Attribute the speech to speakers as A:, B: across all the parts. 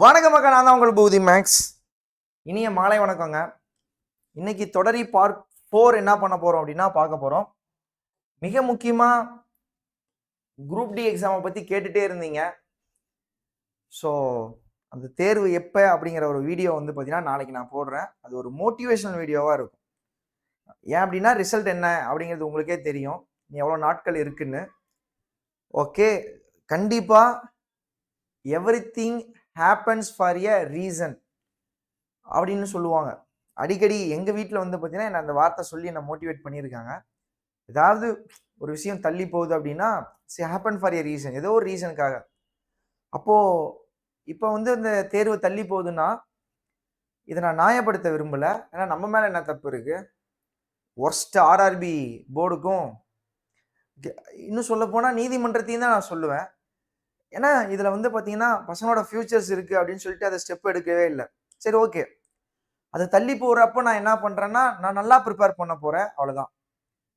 A: வணக்கம் மக்கள் நான் தான் உங்கள் பூதி மேக்ஸ். இனிய மாலை வணக்கங்க. இன்னைக்கு தொடரி பார்ட் ஃபோர் என்ன பண்ண போறோம் அப்படின்னா பார்க்க போறோம். மிக முக்கியமா குரூப் டி எக்ஸாமை பத்தி கேட்டுட்டே இருந்தீங்க. ஸோ அந்த தேர்வு எப்போ அப்படிங்கிற ஒரு வீடியோ வந்து பார்த்தீங்கன்னா நாளைக்கு நான் போடுறேன். அது ஒரு மோட்டிவேஷனல் வீடியோவாக இருக்கும். ஏன் அப்படின்னா ரிசல்ட் என்ன அப்படிங்கிறது உங்களுக்கே தெரியும். நீ எவ்வளோ நாட்கள் இருக்குன்னு. ஓகே கண்டிப்பாக everything happens for a reason அப்படின்னு சொல்லுவாங்க. அடிக்கடி எங்கள் வீட்டில் வந்து பார்த்தீங்கன்னா என்னை அந்த வார்த்தை சொல்லி என்னை மோட்டிவேட் பண்ணியிருக்காங்க. ஏதாவது ஒரு விஷயம் தள்ளி போகுது அப்படின்னா see happen for a reason ஏதோ ஒரு ரீசனுக்காக அப்போது இப்போ வந்து இந்த தேர்வு தள்ளி போகுதுன்னா இதை நான் நியாயப்படுத்த விரும்பலை. ஏன்னா நம்ம மேலே என்ன தப்பு இருக்குது ஒர்ஸ்ட் ஆர்ஆர்பி போர்டுக்கும் இன்னும் சொல்ல போனால் நீதிமன்றத்தையும் தான் நான் சொல்லுவேன். ஏன்னா இதில் வந்து பார்த்தீங்கன்னா பசங்களோட ஃபியூச்சர்ஸ் இருக்குது அப்படின்னு சொல்லிட்டு அதை ஸ்டெப் எடுக்கவே இல்லை. சரி ஓகே அது தள்ளி போகிறப்போ நான் என்ன பண்ணுறேன்னா நான் நல்லா ப்ரிப்பேர் பண்ண போகிறேன் அவ்வளோதான்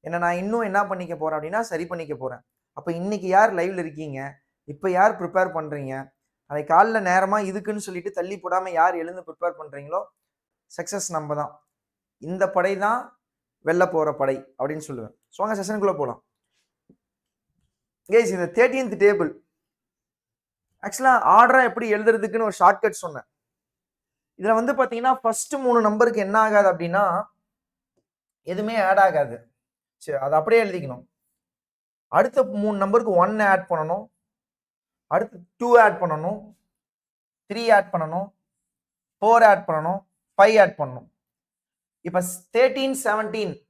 A: என்ன நான் இன்னும் என்ன பண்ணிக்க போகிறேன் அப்படின்னா சரி பண்ணிக்க போகிறேன் அப்போ இன்னைக்கு யார் லைவில் இருக்கீங்க? இப்போ யார் ப்ரிப்பேர் பண்ணுறீங்க நாளைக்கு காலைல நேரமாக இதுக்குன்னு சொல்லிட்டு தள்ளி போடாமல் யார் எழுந்து ப்ரிப்பேர் பண்ணுறீங்களோ சக்ஸஸ் நம்ம தான் இந்த படை தான் வெளில போகிற படை அப்படின்னு சொல்லுவேன். ஸோ அங்கே செஷனுக்குள்ளே போகலாம் கேஸ் இந்த தேர்ட்டீன்த் டேபிள் ஆக்சுவலாக ஆர்டராக எப்படி எழுதுறதுக்குன்னு ஒரு ஷார்ட்கட் சொன்னேன். இதில் வந்து பார்த்தீங்கன்னா ஃபஸ்ட்டு மூணு நம்பருக்கு என்ன ஆகாது அப்படின்னா எதுவுமே ஆட் ஆகாது. சரி அதை அப்படியே எழுதிக்கணும். அடுத்த மூணு நம்பருக்கு ஒன் ஆட் பண்ணணும். அடுத்து டூ ஆட் பண்ணணும். த்ரீ ஆட் பண்ணணும். ஃபோர் ஆட் பண்ணணும். ஃபைவ் ஆட் பண்ணணும். இப்போ தேர்ட்டீன் செவன்டீன்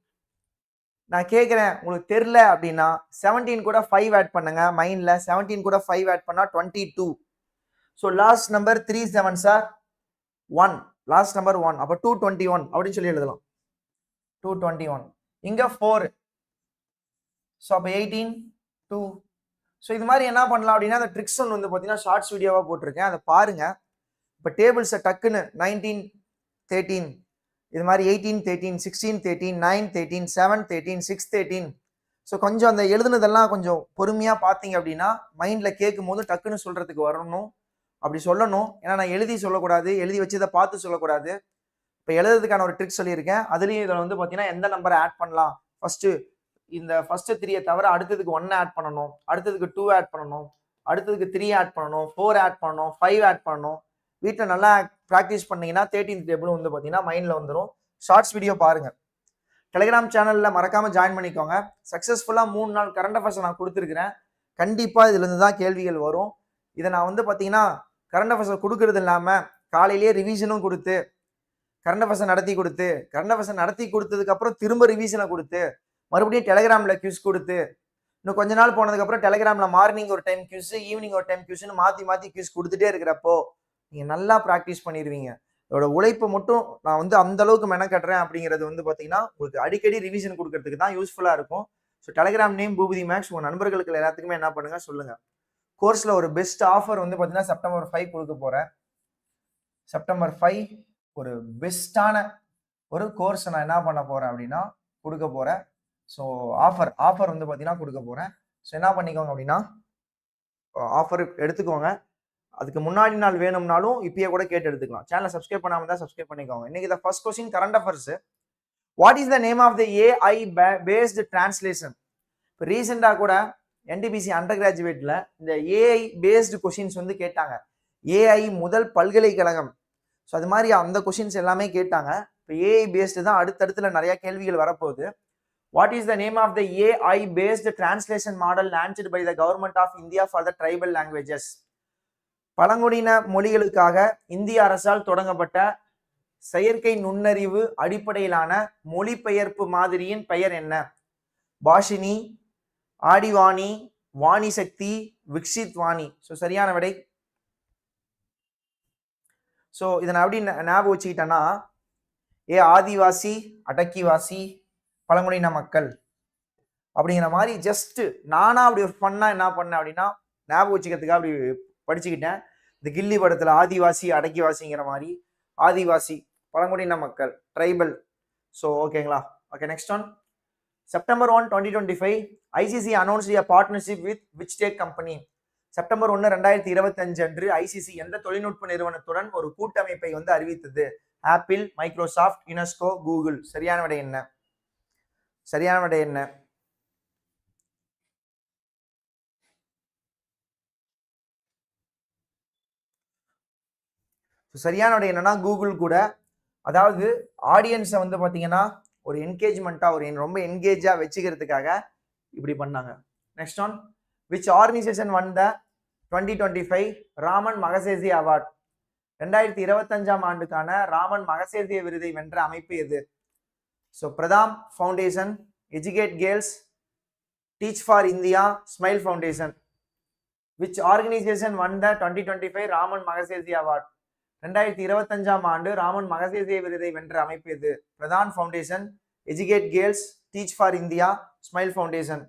A: நான் கேட்குறேன் உங்களுக்கு தெரில அப்படின்னா செவன்டீன் கூட ஃபைவ் ஆட் பண்ணுங்க மைண்டில் செவன்டீன் கூட ஃபைவ் ஆட் பண்ணால் twenty two so last number three seven sir one last number one அப்போ டூ டுவெண்ட்டி ஒன் அப்படின்னு சொல்லி எழுதலாம். டூ டுவெண்ட்டி ஒன் இங்கே ஃபோர் ஸோ அப்போ எயிட்டீன் டூ ஸோ இது மாதிரி என்ன பண்ணலாம் அப்படின்னா அந்த ட்ரிக்ஸ் ஒன்று வந்து பார்த்தீங்கன்னா ஷார்ட்ஸ் வீடியோவாக போட்டிருக்கேன். அதை பாருங்கள் இப்போ டேபிள்ஸை டக்குன்னு நைன்டீன் தேர்ட்டீன் இது மாதிரி eighteen thirteen sixteen thirteen nine thirteen seven thirteen six thirteen so கொஞ்சம் அந்த எழுதுனதெல்லாம் கொஞ்சம் பொறுமையாக பார்த்தீங்க அப்படின்னா மைண்டில் கேட்கும் போது டக்குன்னு சொல்கிறதுக்கு வரணும். அப்படி சொல்லணும். ஏன்னா நான் எழுதி சொல்லக்கூடாது எழுதி வச்சதை பார்த்து சொல்லக்கூடாது. இப்போ எழுதுறதுக்கான ஒரு ட்ரிக் சொல்லியிருக்கேன். அதுலேயும் இதில் வந்து பார்த்தீங்கன்னா எந்த நம்பரை ஆட் பண்ணலாம்? ஃபஸ்ட்டு இந்த ஃபஸ்ட்டு த்ரீயை தவிர அடுத்ததுக்கு ஒன்று ஆட் பண்ணணும். அடுத்ததுக்கு டூ ஆட் பண்ணணும். அடுத்ததுக்கு த்ரீ ஆட் பண்ணணும். ஃபோர் ஆட் பண்ணணும். ஃபைவ் ஆட் பண்ணணும். வீட்டில் நல்லா ப்ராக்டிஸ் பண்ணீங்கன்னா தேர்ட்டீன் டேபிள் வந்து பார்த்தீங்கன்னா மைண்டில் வந்துடும் ஷார்ட்ஸ் வீடியோ பாருங்கள் டெலிகிராம் சேனலில் மறக்காமல் ஜாயின் பண்ணிக்கோங்க. சக்ஸஸ்ஃபுல்லாக மூணு நாள் கரண்ட் அஃபேர்ஸ் நான் கொடுத்துருக்குறேன். கண்டிப்பாக இதுலேருந்து தான் கேள்விகள் வரும். இதை நான் வந்து பார்த்தீங்கன்னா கரண்ட் அஃபேர்ஸை கொடுக்கறது இல்லாமல் காலையிலேயே ரிவிஷனும் கொடுத்து கரண்ட் அஃபேர்ஸை நடத்தி கொடுத்து கரண்ட் அஃபேர்ஸை நடத்தி கொடுத்ததுக்கப்புறம் திரும்ப ரிவிஷனை கொடுத்து மறுபடியும் டெலிகிராமில் கியூஸ் கொடுத்து இன்னும் கொஞ்ச நாள் போனதுக்கப்புறம் டெலிகிராமில் மார்னிங் ஒரு டைம் கியூஸ் ஈவினிங் ஒரு டைம் கியூஸ்னு மாற்றி மாற்றி கியூஸ் கொடுத்துட்டே இருக்கிறப்போ நீங்கள் நல்லா ப்ராக்டிஸ் பண்ணிடுவீங்க அதோட உழைப்பை மட்டும் நான் வந்து அந்த அளவுக்கு மெனக்கட்டுறேன் அப்படிங்கிறது வந்து பார்த்தீங்கன்னா உங்களுக்கு அடிக்கடி ரிவிஷன் கொடுக்கறதுக்கு தான் யூஸ்ஃபுல்லாக இருக்கும். So Telegram name Boopathi maths உங்கள் நண்பர்களுக்கு எல்லாத்துக்குமே என்ன பண்ணுங்க சொல்லுங்க. கோர்ஸில் ஒரு பெஸ்ட் ஆஃபர் வந்து பார்த்தீங்கன்னா செப்டம்பர் ஃபைவ் கொடுக்க போகிறேன் செப்டம்பர் ஃபைவ் ஒரு பெஸ்ட்டான ஒரு கோர்ஸ் நான் என்ன பண்ண போகிறேன் அப்படின்னா கொடுக்க போகிறேன் ஸோ ஆஃபர் ஆஃபர் வந்து பார்த்தீங்கன்னா கொடுக்க போகிறேன் ஸோ என்ன பண்ணிக்கோங்க அப்படின்னா ஆஃபர் எடுத்துக்கோங்க. அதுக்கு முன்னாடி நாள் வேணும்னாலும் இப்பயே கூட கேட்டு எடுத்துக்கலாம். சேனலை சப்ஸ்கிரைப் பண்ணாமல் தான் சப்ஸ்கிரைப் பண்ணிக்கோங்க. இன்னைக்கு இந்த first question current affairs what is the name of the AI based translation இப்போ ரீசெண்டாக கூட என்டிபிசி அண்டர் கிராஜுவேட்டில் இந்த ஏஐ பேஸ்டு கொஷின்ஸ் வந்து கேட்டாங்க. ஏஐ முதல் பல்கலைக்கழகம். ஸோ அது மாதிரி அந்த கொஷின்ஸ் எல்லாமே கேட்டாங்க. இப்போ ஏஐ பேஸ்டு தான் அடுத்தடுத்துல நிறைய கேள்விகள் வரப்போகுது. What is the name of the AI based translation model launch by the government of India for the tribal languages பழங்குடியின மொழிகளுக்காக இந்திய அரசால் தொடங்கப்பட்ட செயற்கை நுண்ணறிவு அடிப்படையிலான மொழிபெயர்ப்பு மாதிரியின் பெயர் என்ன? பாஷினி ஆடிவாணி வாணி சக்தி விக்ஷித் வாணி ஸோ சரியான விடை. ஸோ இதை நான் எப்படி ஞாபகம் வச்சுக்கிட்டேன்னா ஏ ஆதிவாசி அடக்கிவாசி பழங்குடியின மக்கள் அப்படிங்கிற மாதிரி ஜஸ்ட் நானா அப்படி ஒரு பண்ணா என்ன பண்ணேன் அப்படின்னா ஞாபகம் வச்சுக்கிறதுக்காக அப்படி படிச்சுக்கிட்டேன். இந்த கில்லி படத்தில் ஆதிவாசி அடக்கிவாசிங்கிற மாதிரி ஆதிவாசி பழங்குடியின மக்கள் ட்ரைபல் ஸோ ஓகேங்களா okay next one September one twenty twenty five ICC announce a partnership with which tech company September ஒன்று ரெண்டாயிரத்தி இருபத்தஞ்சு அன்று ஐசிசி எந்த தொழில்நுட்ப நிறுவனத்துடன் ஒரு கூட்டமைப்பை வந்து அறிவித்தது. ஆப்பிள் மைக்ரோசாஃப்ட் யுனெஸ்கோ கூகுள் சரியான விடை என்ன? சரியான விடை என்ன? ஸோ சரியான உடைய என்னன்னா கூகுள் கூட. அதாவது ஆடியன்ஸை வந்து பார்த்தீங்கன்னா ஒரு என்கேஜ்மெண்ட்டாக ஒரு ரொம்ப என்கேஜாக வச்சுக்கிறதுக்காக இப்படி பண்ணாங்க. நெக்ஸ்ட் ஒன் விச் ஆர்கனைசேஷன் வந்த twenty twenty five Ramon Magsaysay award ரெண்டாயிரத்தி இருபத்தஞ்சாம் ஆண்டுக்கான ராமன் மகசேசிய விருதை வென்ற அமைப்பு எது? So Pratham foundation educate girls teach for India smile foundation which organization வந்த twenty twenty five Ramon Magsaysay award ரெண்டாயிரத்தி இருபத்தஞ்சாம் ஆண்டு ராமன் மகசேசே விருதை வென்ற அமைப்பு இது Pratham foundation educate girls teach for India smile foundation.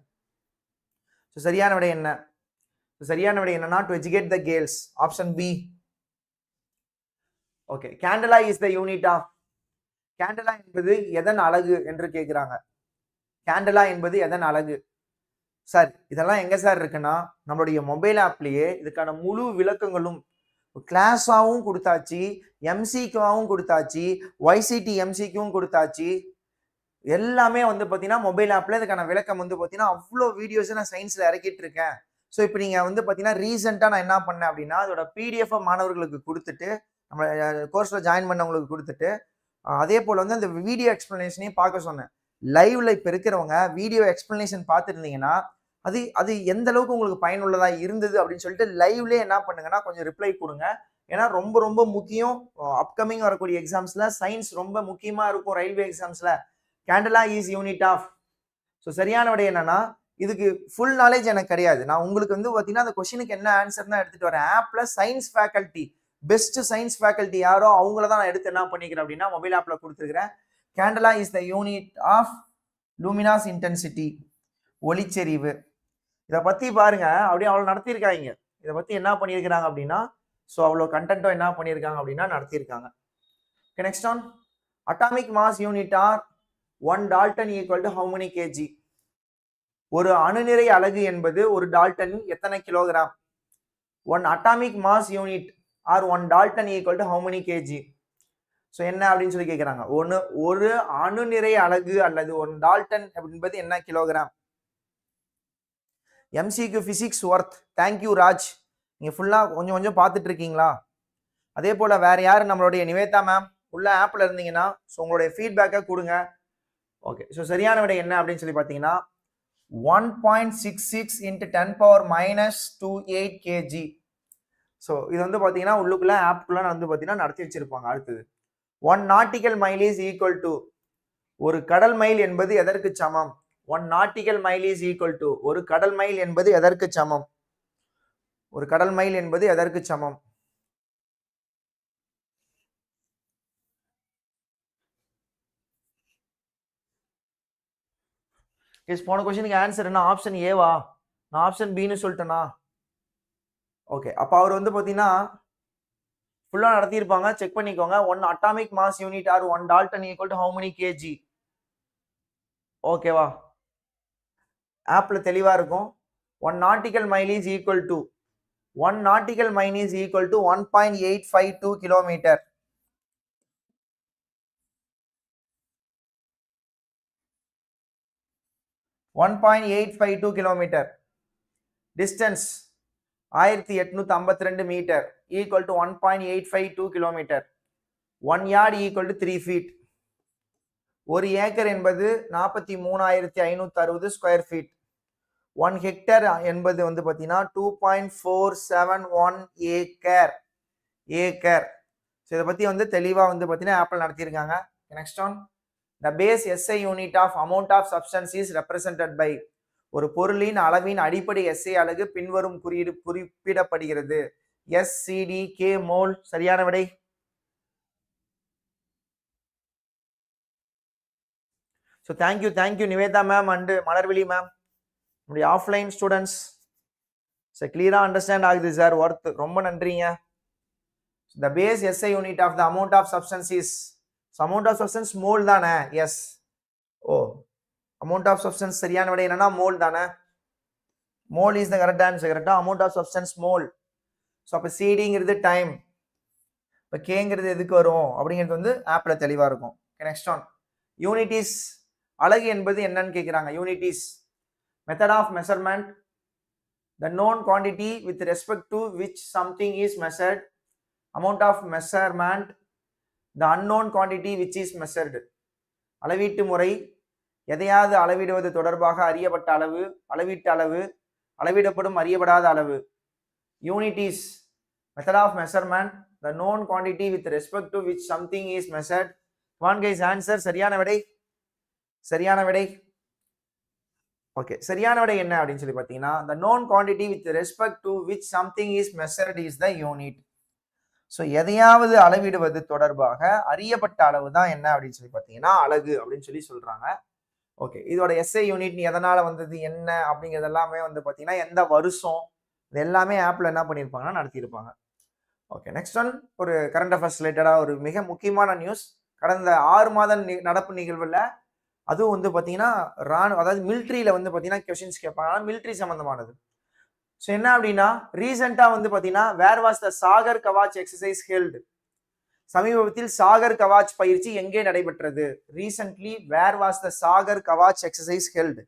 A: So சரியான விடை என்ன? சரியான விடை என்னன்னா to educate the girls option B okay candela is the unit of candela என்பது எதன் அழகு என்று கேட்குறாங்க கேண்டலா என்பது எதன் அழகு சார் இதெல்லாம் எங்க சார் இருக்குன்னா நம்மளுடைய மொபைல் ஆப்லயே இதுக்கான முழு விளக்கங்களும் கிளாஸாகவும் கொடுத்தாச்சு எம்சிக்காவும் கொடுத்தாச்சு ஒய்சிடி எம்சிக்கும் கொடுத்தாச்சு. எல்லாமே வந்து பார்த்தீங்கன்னா மொபைல் ஆப்பில் இதுக்கான விளக்கம் வந்து பார்த்தீங்கன்னா அவ்வளோ வீடியோஸை நான் சயின்ஸில் இறக்கிட்டு இருக்கேன். ஸோ இப்போ நீங்கள் வந்து பார்த்தீங்கன்னா ரீசெண்டாக நான் என்ன பண்ணேன் அப்படின்னா அதோட பிடிஎஃப் மாணவர்களுக்கு கொடுத்துட்டு நம்ம கோர்ஸில் ஜாயின் பண்ணவங்களுக்கு கொடுத்துட்டு அதே போல் வந்து அந்த வீடியோ எக்ஸ்ப்ளனேஷனையும் பார்க்க சொன்னேன். லைவ்ல இப்போ இருக்கிறவங்க வீடியோ எக்ஸ்ப்ளனேஷன் பார்த்துருந்தீங்கன்னா அது அது எந்த அளவுக்கு உங்களுக்கு பயனுள்ளதா இருந்தது அப்படின்னு சொல்லிட்டு லைவ்லேயே என்ன பண்ணுங்கன்னா கொஞ்சம் ரிப்ளை கொடுங்க. ஏன்னா ரொம்ப ரொம்ப முக்கியம். அப்கமிங் வரக்கூடிய எக்ஸாம்ஸ்ல சயின்ஸ் ரொம்ப முக்கியமா இருக்கும் railway எக்ஸாம்ஸ்ல candela is unit of so சரியான விட என்னன்னா இதுக்கு ஃபுல் நாலேஜ் எனக்கு கிடையாது. நான் உங்களுக்கு வந்து பார்த்தீங்கன்னா அந்த கொஷினுக்கு என்ன ஆன்சர் தான் எடுத்துட்டு வரேன். ஆப்ல science faculty best science faculty யாரோ அவங்கள தான் நான் எடுத்து என்ன பண்ணிக்கிறேன் அப்படின்னா மொபைல் ஆப்ல கொடுத்துருக்கிறேன். Candela is the unit of luminous intensity ஒளிச்செறிவு. இதை பற்றி பாருங்க. அப்படியே அவ்வளோ நடத்தியிருக்காங்க. இதை பற்றி என்ன பண்ணியிருக்கிறாங்க அப்படின்னா ஸோ அவ்வளோ கண்டென்ட்டும் என்ன பண்ணியிருக்காங்க அப்படின்னா நடத்தியிருக்காங்க. Okay next one atomic mass unit or one dalton equal to how many kg ஒரு அணுநிறை அலகு என்பது ஒரு டால்டன் எத்தனை kilogram one atomic mass unit or one dalton equal to how many kg so என்ன அப்படின்னு சொல்லி கேட்குறாங்க ஒன்று ஒரு அணுநிறை அலகு அல்லது ஒன் டால்டன் என்பது என்ன kilogram எம்சிக்கு physics worth thank you Raj நீங்கள் ஃபுல்லாக கொஞ்சம் கொஞ்சம் பார்த்துட்டு இருக்கீங்களா அதே போல் வேறு யார் நம்மளுடைய நிவேதா மேம் உள்ள ஆப்பில் இருந்தீங்கன்னா ஸோ உங்களுடைய ஃபீட்பேக்கை கொடுங்க. ஓகே ஸோ சரியான விடை என்ன அப்படின்னு சொல்லி பார்த்தீங்கன்னா one point six six into ten power minus two eight kg so இது வந்து பார்த்தீங்கன்னா உள்ளுக்குள்ள ஆப்புக்குள்ள வந்து பார்த்தீங்கன்னா நடத்தி வச்சிருப்பாங்க அடுத்தது. One nautical mile is equal to ஒரு கடல் மைல் என்பது எதற்கு சமம்? One nautical mile is equal to ஒரு கடல் மைல் என்பது எதற்கு சமம்? ஒரு கடல் மைல் என்பது எதற்கு சமம்? எஸ் போன கொஸ்டினுக்கு ஆன்சர் என்ன? ஆப்ஷன் ஏவா நான் ஆப்ஷன் பின்னு சொல்லிட்டேனா? ஓகே அப்போ அவர் வந்து பார்த்தீங்கன்னா ஃபுல்லாக நடத்தியிருப்பாங்க. செக் பண்ணிக்கோங்க. One atomic mass unit or one dalton equal to how many kg ஓகேவா ஆப்பில் தெளிவாக இருக்கும். One nautical mile is equal to one nautical mile is equal to one point eight five two kilometre one point eight five two kilometre distance ஆயிரத்தி எட்நூத்தி ஐம்பத்தி ரெண்டு metre equal to one point eight five two kilometre one yard equal to three feet ஒரு acre என்பது நாற்பத்தி மூணாயிரத்தி ஐநூற்றி அறுபது ஸ்கொயர் ஃபீட் ஒன் ஹெக்டர் என்பது வந்து பார்த்தீங்கன்னா two point four seven one acre acre so இதை பற்றி வந்து தெளிவாக வந்து பார்த்தீங்கன்னா ஆப்பிள் நடத்தியிருக்காங்க. Next one the base SI unit of amount of substance is represented by ஒரு பொருளின் அளவின் அடிப்படை எஸ்ஐ அழகு பின்வரும் குறியீடு குறிப்பிடப்படுகிறது. எஸ் சிடி கே மோல் சரியான விடை? So thank you thank you Nivetha ma'am and Malarvizhi ma'am நம்முடைய ஆஃப்லைன் ஸ்டூடெண்ட்ஸ் சார் கிளியராக அண்டர்ஸ்டாண்ட் ஆகுது சார் ஒர்த் ரொம்ப நன்றிங்க. The base SI unit of the amount of substance is amount of substance mole தானே? S O amount of substance சரியான விட என்னன்னா mole தானே? Mole is the correct answer கரெக்டாக amount of substance mole so அப்போ சிடிங்கிறது டைம் இப்போ கேங்கிறது எதுக்கு வரும்? அப்படிங்கிறது வந்து ஆப்பில் தெளிவாக இருக்கும். நெக்ஸ்ட் ஒன் யூனிட்டிஸ் அழகு என்பது என்னன்னு கேட்குறாங்க unit is method of measurement the known quantity with respect to which something is measured amount of measurement the unknown quantity which is measured அளவீட்டு முறை எதையாவது அளவிடுவது தொடர்பாக அறியப்பட்ட அளவு அளவீட்டு அளவு அளவிடப்படும் அறியப்படாத அளவு unit is method of measurement the known quantity with respect to which something is measured one guys answer சரியான விடை சரியான விடை ஓகே சரியான விட என்ன அப்படின்னு சொல்லி பார்த்தீங்கன்னா the known quantity with respect to which something is measured is the unit so எதையாவது அளவிடுவது தொடர்பாக அறியப்பட்ட அளவு தான் என்ன அப்படின்னு சொல்லி பார்த்தீங்கன்னா அழகு அப்படின்னு சொல்லி சொல்கிறாங்க ஓகே இதோட எஸ்ஐ யூனிட் நீ வந்தது என்ன அப்படிங்கிறது எல்லாமே வந்து பார்த்தீங்கன்னா எந்த வருஷம் இது எல்லாமே ஆப்பில் என்ன பண்ணியிருப்பாங்கன்னா நடத்தியிருப்பாங்க. ஓகே நெக்ஸ்ட் ஒன் ஒரு கரண்ட் அஃபேர்ஸ் ரிலேட்டடாக ஒரு மிக முக்கியமான நியூஸ் கடந்த ஆறு மாத நி- நடப்பு நிகழ்வில் அதுவும் வந்து பார்த்தீங்கன்னா ராணுவ அதாவது மிலிட்ரியில் வந்து பார்த்தீங்கன்னா கொஷின்ஸ் கேட்பாங்க. மிலிட்ரி சம்மந்தமானது ஸோ என்ன அப்படின்னா ரீசெண்டாக வந்து பார்த்தீங்கன்னா where was the Sagar Kavach exercise held சமீபத்தில் சாகர் கவாச் பயிற்சி எங்கே நடைபெற்றது? Recently where was the Sagar Kavach exercise held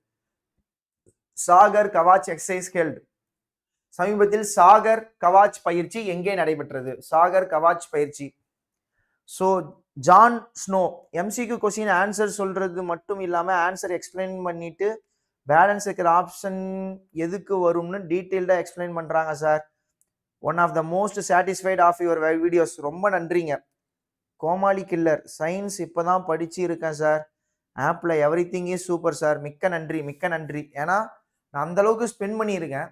A: Sagar Kavach exercise held சமீபத்தில் சாகர் கவாச் பயிற்சி எங்கே நடைபெற்றது? சாகர் கவாச் பயிற்சி. ஸோ ஜான் ஸ்னோ எம்சிக்கு கொஸ்டின் ஆன்சர் சொல்றது மட்டும் இல்லாமல் ஆன்சர் எக்ஸ்பிளைன் பண்ணிட்டு பேலன்ஸ் இருக்கிற ஆப்ஷன் எதுக்கு வரும்னு டீட்டெயில்டாக எக்ஸ்பிளைன் பண்ணுறாங்க sir one of the most satisfied of your videos ரொம்ப நன்றிங்க. கோமாளி கில்லர் சயின்ஸ் இப்போ தான் படிச்சு இருக்கேன் சார் ஆப்பில் everything is super sir மிக்க நன்றி மிக்க நன்றி. ஏன்னா நான் அந்தளவுக்கு ஸ்பெண்ட் பண்ணியிருக்கேன்.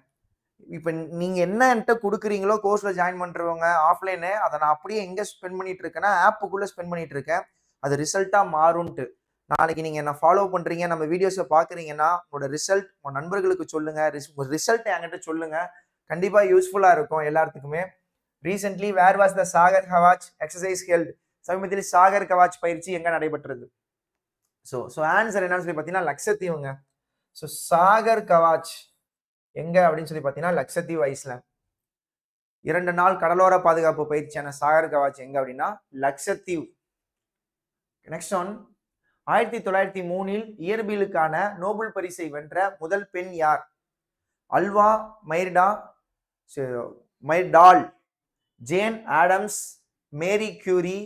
A: இப்போ நீங்கள் என்ன என்கிட்ட கொடுக்குறீங்களோ கோர்ஸில் ஜாயின் பண்ணுறவங்க ஆஃப்லைனு அதை நான் அப்படியே எங்கே ஸ்பெண்ட் பண்ணிட்டு இருக்கேன்னா ஆப்புக்குள்ளே ஸ்பெண்ட் பண்ணிட்டு இருக்கேன். அது ரிசல்ட்டாக மாறும்ட்டு நாளைக்கு நீங்கள் என்ன ஃபாலோ பண்ணுறீங்க நம்ம வீடியோஸை பார்க்குறீங்கன்னா உங்களோட ரிசல்ட் உங்கள் நண்பர்களுக்கு சொல்லுங்கள் ரிஸ் ரிசல்ட் என்கிட்ட சொல்லுங்கள் கண்டிப்பாக யூஸ்ஃபுல்லாக இருக்கும் எல்லாத்துக்குமே. Recently where was the Sagar Kavach exercise held சமீபத்தில் சாகர் கவாச் பயிற்சி எங்கே நடைபெற்றது? ஸோ ஸோ ஆன்சர் என்னன்னு சொல்லி பார்த்தீங்கன்னா லக்ஷத்தீவுங்க ஸோ சாகர் கவாச் எங்க அப்படின்னு சொல்லி பார்த்தீங்கன்னா லக்ஷத்தீவு ஐஸ்லாண்ட் இரண்டு நாள் கடலோர பாதுகாப்பு பயிற்சியான சாகர் கவாச் எங்க அப்படின்னா லக்ஷத்தீவு. நெக்ஸ்ட் ஒன் ஆயிரத்தி தொள்ளாயிரத்தி மூணில் இயற்பியலுக்கான நோபல் பரிசை வென்ற முதல் பெண் யார்? Alva மைர்டா Myrdal Jane Addams Marie Curie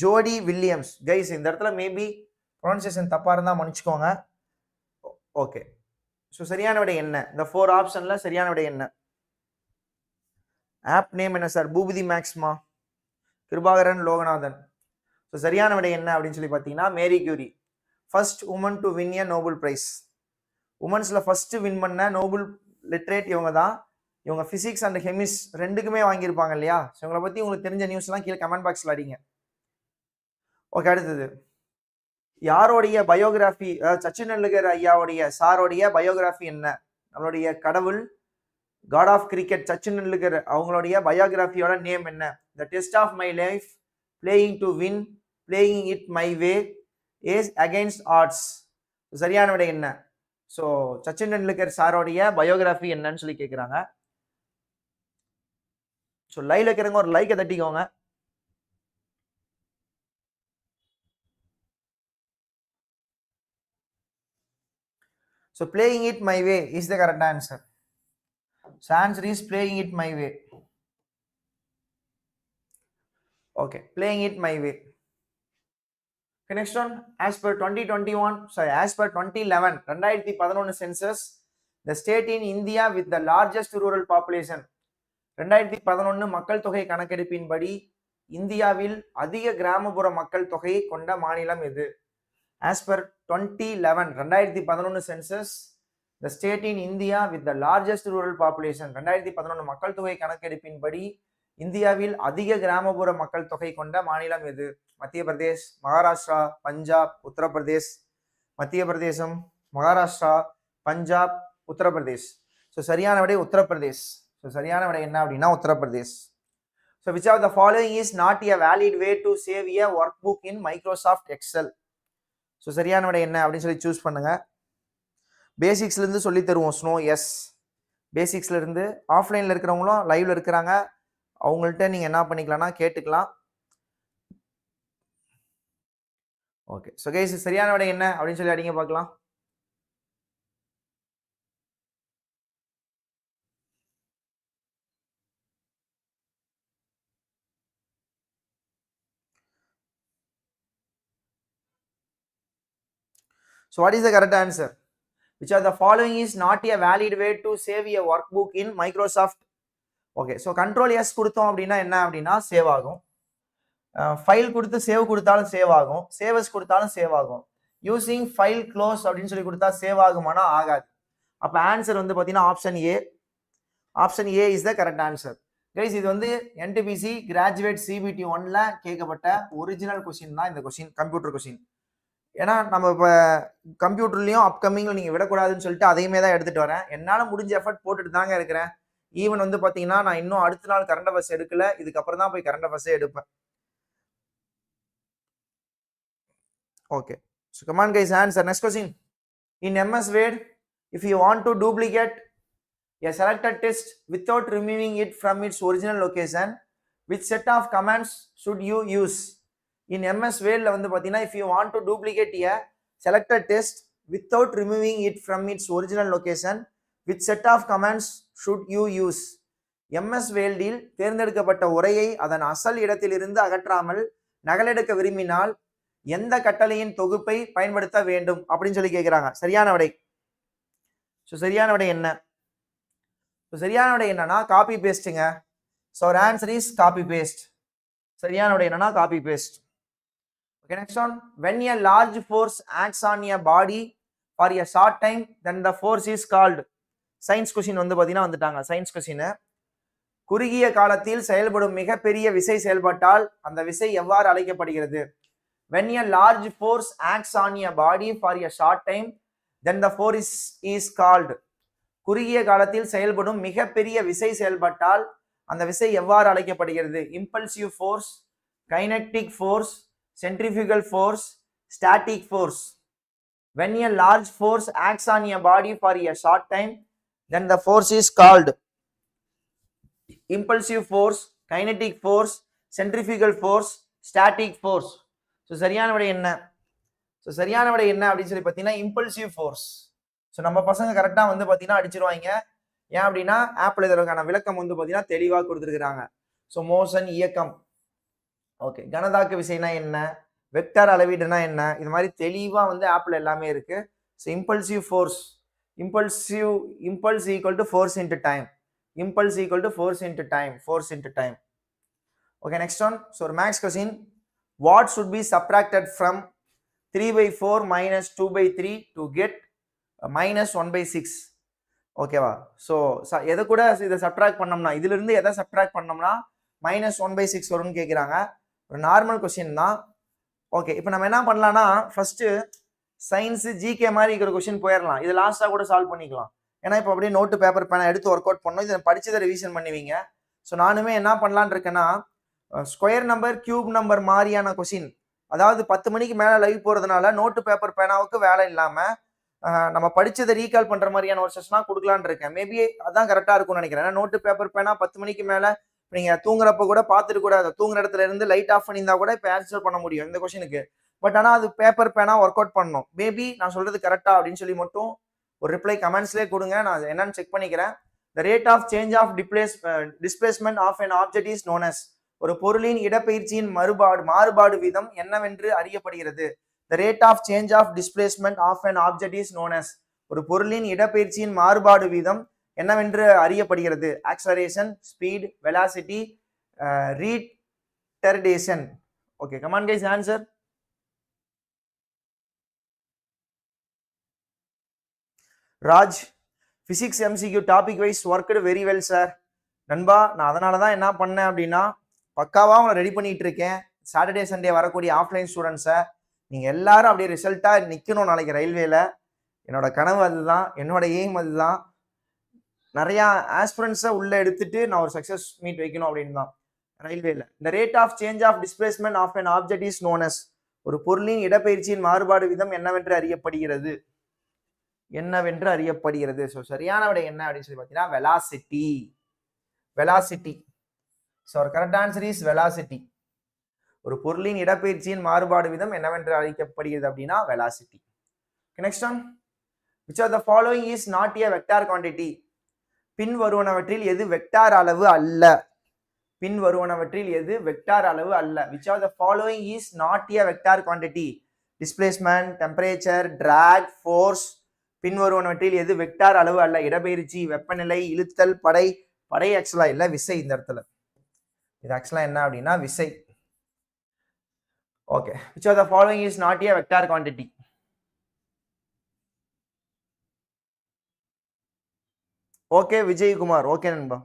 A: Jody Williams. Guys இந்த இடத்துல மேபி ப்ரொனன்சியேஷன் தப்பாக இருந்தால் மன்னிச்சுக்கோங்க. ஓகே ஸோ சரியான விடை என்ன? இந்த ஃபோர் ஆப்ஷனில் சரியான விடை என்ன? ஆப் நேம் என்ன சார் பூபதி மேக்ஸ்மா கிருபாகரன் லோகநாதன் ஸோ சரியான விடை என்ன அப்படின்னு சொல்லி பார்த்தீங்கன்னா Marie Curie first woman to win a Nobel Prize உமன்ஸில் first win பண்ண நோபல் லிட்ரேட் இவங்க தான். இவங்க ஃபிசிக்ஸ் அண்ட் கெமிஸ் ரெண்டுக்குமே வாங்கியிருப்பாங்க இல்லையா? ஸோ இவங்களை பற்றி உங்களுக்கு தெரிஞ்ச நியூஸ்லாம் கீழே கமெண்ட் பாக்ஸில் அடிங்க. ஓகே அடுத்தது. யாரோடைய பயோகிராஃபி அதாவது சச்சின் டெண்டுல்கர் ஐயாவுடைய சாரோடைய பயோகிராஃபி என்ன? நம்மளுடைய கடவுள் god of cricket Sachin Tendulkar அவங்களுடைய பயோகிராஃபியோட நேம் என்ன? The test of my life playing to win playing it my way ace against odds சரியான விடை என்ன? ஸோ சச்சின் டெண்டுல்கர் சாரோடைய பயோகிராஃபி என்னன்னு சொல்லி கேட்குறாங்க ஸோ லைவ்ல இருக்கிறவங்க ஒரு லைக்கை தட்டிக்கோங்க. So playing it my way is the correct answer so answer is playing it my way okay playing it my way next one as per twenty twenty one sorry as per twenty eleven ரெண்டாயிரத்தி பதினொன்று census the state in India with the largest rural population ரெண்டாயிரத்தி பதினொன்று மக்கள் தொகை கணக்கெடுப்பின்படி இந்தியாவில் அதிக கிராமப்புற மக்கள் தொகையை கொண்ட மாநிலம் எது ஆஸ் பர் டுவெண்ட்டி லெவன் ரெண்டாயிரத்தி பதினொன்று census the state in India with the largest rural population ரெண்டாயிரத்தி பதினொன்று மக்கள் தொகை கணக்கெடுப்பின்படி இந்தியாவில் அதிக கிராமப்புற மக்கள் தொகை கொண்ட மாநிலம் எது? மத்திய பிரதேஷ் மகாராஷ்டிரா பஞ்சாப் உத்தரப்பிரதேஷ். மத்திய பிரதேசம் மகாராஷ்டிரா பஞ்சாப் உத்தரப்பிரதேஷ். ஸோ சரியான விடை உத்தரப்பிரதேஷ். ஸோ சரியான விடை என்ன அப்படின்னா Uttar Pradesh. So which of the following is not a valid way to save a workbook in Microsoft Excel so சரியான விடை என்ன அப்படின்னு சொல்லி சூஸ் பண்ணுங்கள் பேசிக்ஸ்லேருந்து சொல்லி தருவோம் ஸ்னோ எஸ் பேசிக்ஸ்லேருந்து ஆஃப்லைனில் இருக்கிறவங்களும் லைவில் இருக்கிறாங்க. அவங்கள்ட்ட நீங்கள் என்ன பண்ணிக்கலாம்னா கேட்டுக்கலாம். ஓகே ஸோ கைஸ் சரியான விடை என்ன அப்படின்னு சொல்லி அடிங்க பார்க்கலாம். So what is the correct answer which are the following is not a valid way to save a workbook in Microsoft okay so control S கொடுத்தோம் அப்படின்னா என்ன அப்படின்னா சேவ் ஆகும். ஃபைல் கொடுத்து சேவ் கொடுத்தாலும் சேவ் ஆகும். சேவஸ் கொடுத்தாலும் சேவ் ஆகும். யூசிங் ஃபைல் க்ளோஸ் அப்படின்னு சொல்லி கொடுத்தா சேவ் ஆகுமானா ஆகாது. அப்போ ஆன்சர் வந்து பார்த்தீங்கன்னா option A option A is the correct answer guys இது வந்து என்டிபிசி கிராஜுவேட் சிபிடி ஒன்ல கேட்கப்பட்ட ஒரிஜினல் கொஸ்டின் தான் இந்த கொஸ்டின் கம்ப்யூட்டர் கொஸ்டின் ஏன்னா நம்ம இப்போ கம்ப்யூட்டர்லேயும் அப்கமிங்கில் நீங்கள் விடக்கூடாதுன்னு சொல்லிட்டு அதையுமே தான் எடுத்துகிட்டு வரேன். என்னால் முடிஞ்ச எஃபர்ட் போட்டுட்டு தாங்க இருக்கிறேன். ஈவன் வந்து பார்த்தீங்கன்னா நான் இன்னும் அடுத்த நாள் கரண்ட் அஃபேர்ஸ் எடுக்கல. இதுக்கப்புறம் தான் போய் கரண்ட் அஃபேர்ஸே எடுப்பேன். Okay so come on guys answer next question in MS Word if you want to duplicate a selected text without removing it from its original location which set of commands should you use? In MS word வந்து பார்த்தீங்கன்னா if you want to duplicate a selected text without removing it from its original location with set of commands should you use MS வேல்டில் தேர்ந்தெடுக்கப்பட்ட உரையை அதன் அசல் இடத்திலிருந்து அகற்றாமல் நகலெடுக்க விரும்பினால் எந்த கட்டளையின் தொகுப்பை பயன்படுத்த வேண்டும் அப்படின்னு சொல்லி கேட்குறாங்க சரியான விடை. ஸோ சரியான விடை என்ன? ஸோ சரியான விடை என்னன்னா copy பேஸ்ட்டுங்க so answer is copy paste சரியான விடை என்னன்னா copy paste Okay, next one. When a large force acts on a body for a short time then the force is called. Science question வந்து பார்த்தீங்கன்னா வந்துட்டாங்க. Science question குறுகிய காலத்தில் செயல்படும் மிகப்பெரிய விசை செயல்பட்டால் அந்த விசை எவ்வாறு அழைக்கப்படுகிறது? When a large force acts on a body for a short time then the force is called குறுகிய காலத்தில் செயல்படும் மிகப்பெரிய விசை செயல்பட்டால் அந்த விசை எவ்வாறு அழைக்கப்படுகிறது? Impulsive force kinetic force centrifugal force static force when a large force acts on a body for a short time then the force is called impulsive force kinetic force centrifugal force static force. So சரியான விடை என்ன? So சரியான விடை என்ன அப்படின்னு சொல்லி பார்த்தீங்கன்னா impulsive force so நம்ம பசங்க கரெக்டாக வந்து பார்த்தீங்கன்னா அடிச்சிருவாங்க. ஏன் அப்படின்னா ஆப்பிள் இதற்கான விளக்கம் வந்து பார்த்தீங்கன்னா தெளிவாக கொடுத்துருக்குறாங்க. ஸோ மோஷன் இயக்கம். ஓகே. கனதாக்க விசைனா என்ன? வெக்டார் அளவீடுனா என்ன? இது மாதிரி தெளிவாக வந்து ஆப்பில் எல்லாமே இருக்குது so impulsive force impulsive impulse equal to force into time impulse equal to force into time force into time okay next one so ஒரு maths question what should be subtracted from three by four minus two by three to get minus one by six ஓகேவா so எதை கூட இதை subtract பண்ணோம்னா இதுலேருந்து எதை subtract பண்ணோம்னா minus one by six வரும்னு கேட்குறாங்க ஒரு நார்மல் கொஷின் தான். ஓகே இப்போ நம்ம என்ன பண்ணலாம்னா ஃபர்ஸ்ட் சயின்ஸு ஜிகே மாதிரி இருக்கிற கொஷின் போயிடலாம் இது லாஸ்ட்டாக கூட சால்வ் பண்ணிக்கலாம். ஏன்னா இப்போ அப்படியே நோட்டு பேப்பர் பேனை எடுத்து ஒர்க் அவுட் பண்ணோம் இதை படித்ததை ரிவிஷன் பண்ணுவீங்க. ஸோ நானுமே என்ன பண்ணலான்னு இருக்கேன்னா ஸ்கொயர் நம்பர் கியூப் நம்பர் மாதிரியான கொஷின் அதாவது பத்து மணிக்கு மேலே லைவ் போகிறதுனால நோட்டு பேப்பர் பேனாவுக்கு வேலை இல்லாமல் நம்ம படித்ததை ரீகால் பண்ணுற மாதிரியான ஒரு செஷனாக கொடுக்கலான்னு இருக்கேன். மேபி அதான் கரெக்டாக இருக்கும்னு நினைக்கிறேன். ஏன்னா நோட்டு பேப்பர் பேனா பத்து மணிக்கு மேலே நீங்க தூங்குறப்ப கூட பார்த்துட்டு கூட அதை தூங்குற இடத்துல இருந்து லைட் ஆஃப் பண்ணியிருந்தா கூட இப்போ ஆன்சர் பண்ண முடியும் இந்த கொஸ்டினுக்கு பட் ஆனால் அது பேப்பர் பேனா ஒர்க் அவுட் பண்ணணும். மேபி நான் சொல்றது கரெக்டா அப்படின்னு சொல்லி மட்டும் ஒரு ரிப்ளை கமெண்ட்ஸ்லேயே கொடுங்க. நான் என்னன்னு செக் பண்ணிக்கிறேன். The rate of change of displace displacement of an object is known as ஒரு பொருளின் இடப்பெயர்ச்சியின் மறுபாடு மாறுபாடு வீதம் என்னவென்று அறியப்படுகிறது. The rate of change of displacement of an object is known as ஒரு பொருளின் இடப்பெயர்ச்சியின் மாறுபாடு வீதம் என்னவென்று அறியப்படுகிறது? Acceleration speed velocity retardation okay come on guys answer Raj physics MCQ topic wise worked very well sir நண்பா நான் அதனால தான் என்ன பண்ணேன் அப்படின்னா பக்காவாக உங்களை ரெடி பண்ணிட்டு இருக்கேன். சாட்டர்டே சண்டே வரக்கூடிய ஆஃப்லைன் ஸ்டூடெண்ட்ஸை நீங்கள் எல்லாரும் அப்படியே ரிசல்ட்டாக நிற்கணும் நாளைக்கு ரயில்வேல என்னோட கனவு அதுதான் என்னோட எய்ம் அதுதான். நிறையா ஆஸ்பிரன்ஸை உள்ளே எடுத்துட்டு நான் ஒரு சக்ஸஸ் மீட் வைக்கணும் அப்படின்னு தான் ரயில்வேல. இந்த rate of change of displacement of an object is known as ஒரு பொருளின் இடப்பெயர்ச்சியின் மாறுபாடு விதம் என்னவென்று அறியப்படுகிறது? என்னவென்று அறியப்படுகிறது? ஸோ சரியான விடை என்ன அப்படின்னு சொல்லி பார்த்தீங்கன்னா வெலாசிட்டி வெலாசிட்டி ஸோ ஒரு கரெக்ட் ஆன்சர் இஸ் வெலாசிட்டி ஒரு பொருளின் இடப்பெயர்ச்சியின் மாறுபாடு விதம் என்னவென்று அழைக்கப்படுகிறது அப்படின்னா velocity next one which are the following is not a vector quantity பின்வருவனவற்றில் எது வெக்டார் அளவு அல்ல? பின்வருவனவற்றில் எது வெக்டார் அளவு அல்ல? Which are the following is not a vector quantity displacement temperature drag force பின்வருவனவற்றில் எது வெக்டார் அளவு அல்ல? இடப்பெயர்ச்சி வெப்பநிலை இழுத்தல் படை. படை ஆக்சுவலா இல்லை விசை இந்த இடத்துல. இது ஆக்சுவலாக என்ன அப்படின்னா விசை. Okay which are the following is not a vector quantity okay Vijayakumar okay நண்பா.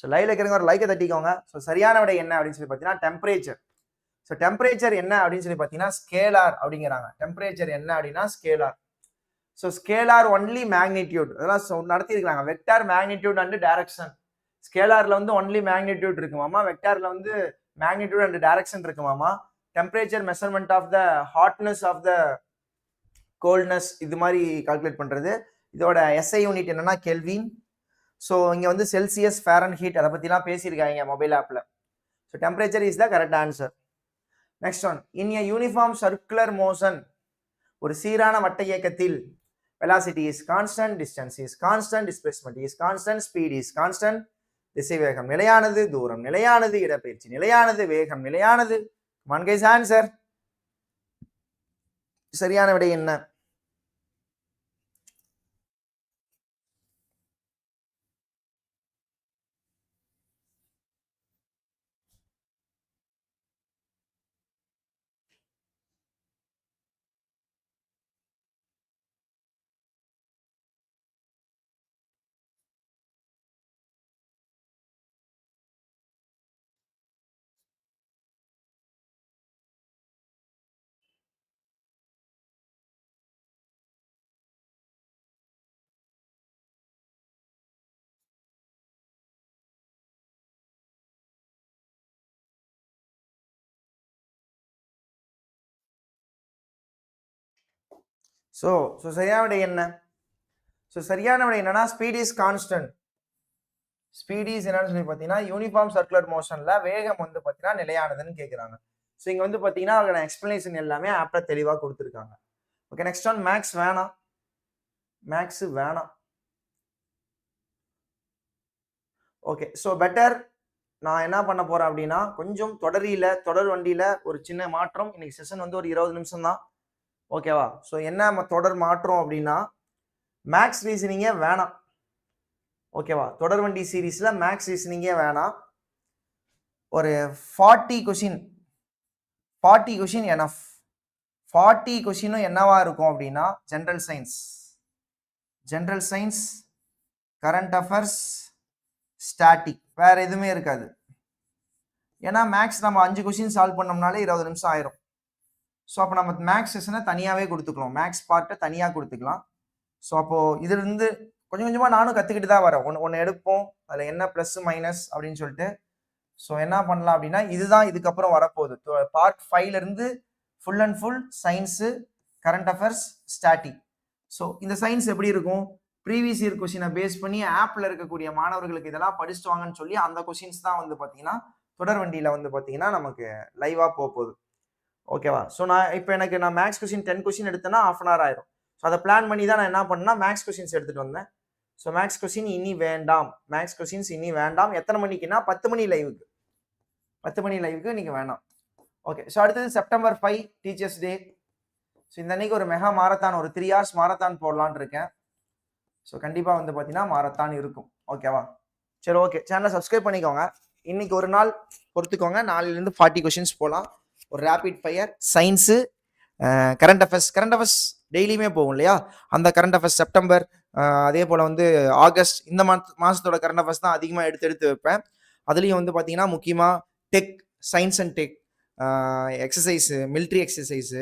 A: ஸோ லைவ்ல இருக்கிறவங்க ஒரு லைக்கை தட்டிக்கோங்க. ஸோ சரியான விட என்ன அப்படின்னு சொல்லி பார்த்தீங்கன்னா டெம்பரேச்சர் ஸோ டெம்பரேச்சர் என்ன அப்படின்னு சொல்லி பார்த்தீங்கன்னா ஸ்கேலார் அப்படிங்கிறாங்க. டெம்பரேச்சர் என்ன அப்படின்னா scalar so scalar only magnitude அதெல்லாம் நடத்தியிருக்கிறாங்க. வெக்டார் மேக்னிடியூட் அண்ட் டைரக்ஷன் ஸ்கேலார்ல வந்து ஒன்லி மேக்னிடியூட் இருக்குமாமா வெக்டாரில் வந்து magnitude and direction இருக்குமாமா temperature measurement of the hotness of the coldness இது மாதிரி கால்குலேட் பண்ணுறது இதோட எஸ்ஐ யூனிட் என்னன்னா கெல்வின் ஸோ இங்கே வந்து செல்சியஸ் ஃபேரன் ஹீட் அதை பற்றிலாம் பேசியிருக்காங்க மொபைல் ஆப்பில் so temperature is the correct answer next one in a uniform circular motion ஒரு சீரான வட்ட இயக்கத்தில் velocity is constant distance is constant displacement is constant speed is constant திசைவேகம் நிலையானது தூரம் நிலையானது இடப்பெயர்ச்சி நிலையானது வேகம் நிலையானது. மன்கைஸ் ஆன்சர் சரியான விடை என்ன? ஸோ ஸோ சரியான விடை என்ன? ஸோ சரியான விடை என்னன்னா speed is constant speed is என்னன்னு சொல்லி பார்த்தீங்கன்னா யூனிஃபார்ம் சர்க்குலர் மோஷனில் வேகம் வந்து பார்த்தீங்கன்னா நிலையானதுன்னு கேட்குறாங்க ஸோ இங்கே வந்து பார்த்தீங்கன்னா அதோட எக்ஸ்பிளனேஷன் எல்லாமே ஆப்ல தெளிவாக கொடுத்துருக்காங்க. ஓகே நெக்ஸ்ட் ஒன் மேக்ஸ் வேணாம். மேக்ஸ் வேணாம். ஓகே ஸோ பெட்டர் நான் என்ன பண்ண போகிறேன் அப்படின்னா கொஞ்சம் தொடரியில் தொடர் வண்டியில் ஒரு சின்ன மாற்றம். இன்னைக்கு செஷன் வந்து ஒரு இருபது நிமிஷம் தான் ஓகேவா? ஸோ என்ன நம்ம தொடர் மாற்றம் அப்படின்னா மேக்ஸ் ரீசனிங்கே வேணாம். ஓகேவா? தொடர் வண்டி சீரீஸில் மேக்ஸ் ரீசனிங்கே வேணாம். ஒரு forty question forty question enough forty கொஷினும் என்னவா இருக்கும் அப்படின்னா general science general science current affairs static வேறு எதுவுமே இருக்காது. ஏன்னா மேக்ஸ் நம்ம அஞ்சு கொஷின் சால்வ் பண்ணோம்னாலே இருபது நிமிஷம் ஆயிரும். ஸோ அப்போ நம்ம மேக்ஸ் செஷனை தனியாகவே கொடுத்துக்கலாம் மேக்ஸ் பார்ட்டை தனியாக கொடுத்துக்கலாம். ஸோ அப்போது இதுலேருந்து கொஞ்சம் கொஞ்சமாக நானும் கற்றுக்கிட்டு தான் வரேன். ஒன்று ஒன்று எடுப்போம். அதில் என்ன ப்ளஸ் மைனஸ் அப்படின்னு சொல்லிட்டு. ஸோ என்ன பண்ணலாம் அப்படின்னா இதுதான் இதுக்கப்புறம் வரப்போகுது. பார்ட் ஃபைவ்லேருந்து full and full science current affairs static so இந்த சயின்ஸ் எப்படி இருக்கும்? ப்ரீவியஸ் இயர் கொஷினை பேஸ் பண்ணி ஆப்பில் இருக்கக்கூடிய மாணவர்களுக்கு இதெல்லாம் படிச்சுட்டு வாங்கன்னு சொல்லி அந்த கொஷின்ஸ் தான் வந்து பார்த்தீங்கன்னா தொடர் வண்டியில் வந்து பார்த்தீங்கன்னா நமக்கு லைவாக போக போகுது. ஓகேவா? ஸோ நான் இப்போ எனக்கு நான் மேக்ஸ் கொஷின் டென் கொஷின் எடுத்தேன்னா ஆஃப் அன் ஹவர் ஆயிரும். ஸோ அதை பிளான் பண்ணி தான் நான் என்ன பண்ணேன்னா மேக்ஸ் கொஷின்ஸ் எடுத்துகிட்டு வந்தேன். ஸோ மேக்ஸ் கொஷின் இனி வேண்டாம். மேக்ஸ் கொஷின்ஸ் இனி வேண்டாம். எத்தனை மணிக்குன்னா பத்து மணி லைவுக்கு பத்து மணி லைவுக்கு நீங்கள் வேணாம். ஓகே ஸோ அடுத்தது September five teachers day so இந்த அன்னைக்கு ஒரு மெகா மாரத்தான் ஒரு த்ரீ ஹவர்ஸ் மாரத்தான் போடலான்னு இருக்கேன். ஸோ கண்டிப்பாக வந்து பார்த்தீங்கன்னா மாரத்தான் இருக்கும். ஓகேவா சரி ஓகே சேனலை சப்ஸ்கிரைப் பண்ணிக்கோங்க. இன்னைக்கு ஒரு நாள் பொறுத்துக்கோங்க. நாளையிலேருந்து ஃபார்ட்டி கொஷின்ஸ் போகலாம் ஒரு rapid fire science current affairs current affairs டெய்லியுமே போகும் இல்லையா? அந்த கரண்ட் அஃபேர்ஸ் செப்டம்பர் அதே போல் வந்து ஆகஸ்ட் இந்த மாத மாதத்தோட கரண்ட் அஃபேர்ஸ் தான் அதிகமாக எடுத்து எடுத்து வைப்பேன். அதுலேயும் வந்து பார்த்தீங்கன்னா முக்கியமாக tech science and tech exercise military exercise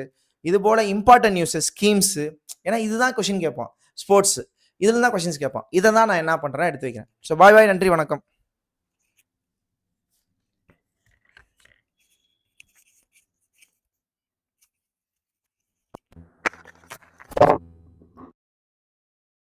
A: இது போல் இம்பார்ட்டன்ட் நியூஸு ஸ்கீம்ஸு ஏன்னா இதுதான் கொஷின் கேட்பான். ஸ்போர்ட்ஸு இதில் தான் கொஷின்ஸ் கேட்பான். இதை தான் நான் என்ன பண்ணுறேன் எடுத்து வைக்கிறேன். ஸோ பாய் பாய் நன்றி வணக்கம். for